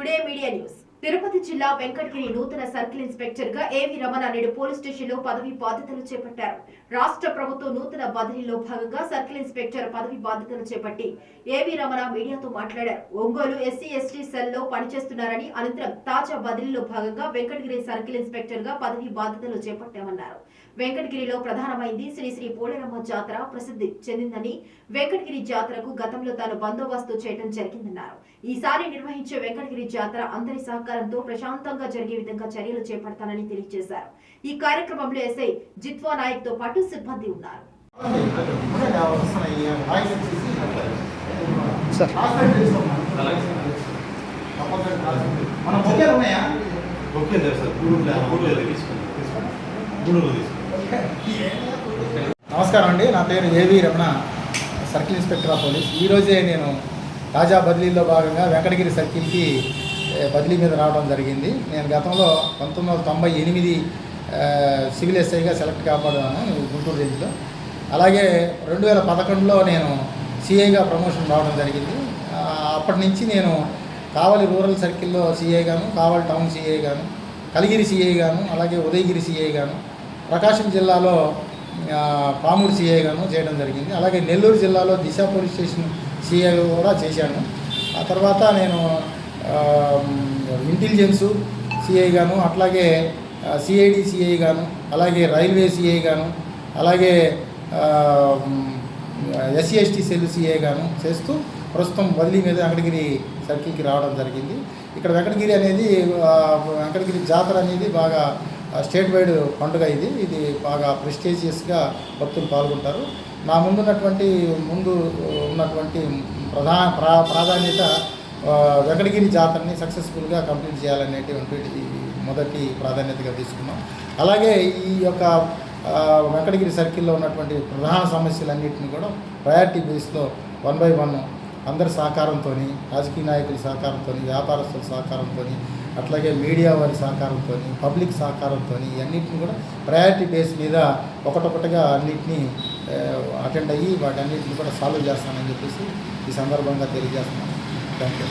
Media news Tirupati జిల్లా వెంకటగిరి నూతన circle ఇన్స్పెక్టర్గా ఏవి రమణ నేడు పోలీస్ స్టేషన్లో పదవి బాధ్యతలు చేపట్టారు. రాష్ట్ర ప్రభుత్వం నూతన బదిలీలో భాగంగా సర్కిల్ ఇన్స్పెక్టర్ పదవి బాధ్యతలు చేపట్టి ఏవి రమణ మీడియాతో మాట్లాడారు. ఒంగోలు ఎస్సీ ఎస్టీ సెల్లో పనిచేస్తున్నారని అనంతరం తాజా బదిలీలో భాగంగా వెంకటగిరి సర్కిల్ ఇన్స్పెక్టర్గా పదవి బాధ్యతలు చేపట్టామన్నారు. వెంకటగిరిలో ప్రధానమైంది. శ్రీ శ్రీ పోలేరమ్మ జాతర ప్రసిద్ధి చెందిందని వెంకటగిరి జాతరకు గతంలో తాను బందోబస్తు చేయడం జరిగిందన్నారు. ఈసారి నిర్వహించే వెంకటగిరి జాతర అందరి సహకారంతో ప్రశాంతంగా జరిగే విధంగా చర్యలు చేపడతానని తెలియజేశారు. ఈ కార్యక్రమంలో ఎస్ఐ జిత్వా నాయక్తో పాటు సిబ్బంది ఉన్నారు. మన మొక్కలు ఉన్నాయా? Okay sir. గూడూరు తీసుకోండి గూడూరు తీసుకోండి నమస్కారం అండి. నా పేరు AV Ramana. Circle inspector of police. ఈరోజే నేను తాజా బదిలీలో భాగంగా వెంకటగిరి సర్కిల్కి బదిలీ మీద రావడం జరిగింది. నేను గతంలో పంతొమ్మిది వందల తొంభై ఎనిమిది సివిల్ ఎస్ఐగా సెలెక్ట్ కాబడ్డాను గుంటూరు రేంజ్లో. అలాగే రెండు వేల పదకొండులో నేను సిఐగా ప్రమోషన్ రావడం జరిగింది. అప్పటి నుంచి నేను కావలి రూరల్ సర్కిల్లో సిఐ గాను కావలి టౌన్ సిఐ గాను కలిగిరి సిఐ గాను అలాగే ఉదయగిరి సిఐ గాను ప్రకాశం జిల్లాలో పామూరు సిఐ గాను చేయడం జరిగింది. అలాగే నెల్లూరు జిల్లాలో దిశ పోలీస్ స్టేషన్ సీఐ కూడా చేశాను. ఆ తర్వాత నేను ఇంటెలిజెన్సు సిఐ గాను అట్లాగే సిఐడి సిఐ గాను అలాగే రైల్వే సిఐ గాను అలాగే ఎస్సీ ఎస్టీ సెల్ సిఐ గాను చేస్తూ ప్రస్తుతం బదిలీ మీద వెంకటగిరి సర్కిల్కి రావడం జరిగింది. ఇక్కడ వెంకటగిరి అనేది వెంకటగిరి జాతర అనేది బాగా స్టేట్ వైడ్ పండుగ ఇది. ఇది బాగా ప్రెస్టీజియస్గా భక్తులు పాల్గొంటారు. నా ముందున్నటువంటి ముందు ఉన్నటువంటి ప్రధాన ప్రా ప్రాధాన్యత వెంకటగిరి జాతరని సక్సెస్ఫుల్గా కంప్లీట్ చేయాలనేటువంటి మొదటి ప్రాధాన్యతగా తీసుకున్నాం. అలాగే ఈ యొక్క వెంకటగిరి సర్కిల్లో ఉన్నటువంటి ప్రధాన సమస్యలన్నింటినీ కూడా ప్రయారిటీ బేస్లో వన్ బై వన్ అందరి సహకారంతో రాజకీయ నాయకుల సహకారంతో వ్యాపారస్తుల సహకారంతో అట్లాగే మీడియా వారి సహకారంతో పబ్లిక్ సహకారంతో అన్నింటిని కూడా ప్రయారిటీ బేస్ మీద ఒకటొకటిగా అన్నింటినీ అటెండ్ అయ్యి వాటి అన్నింటిని కూడా సాల్వ్ చేస్తానని చెప్పేసి ఈ సందర్భంగా తెలియజేస్తున్నాను. Thank you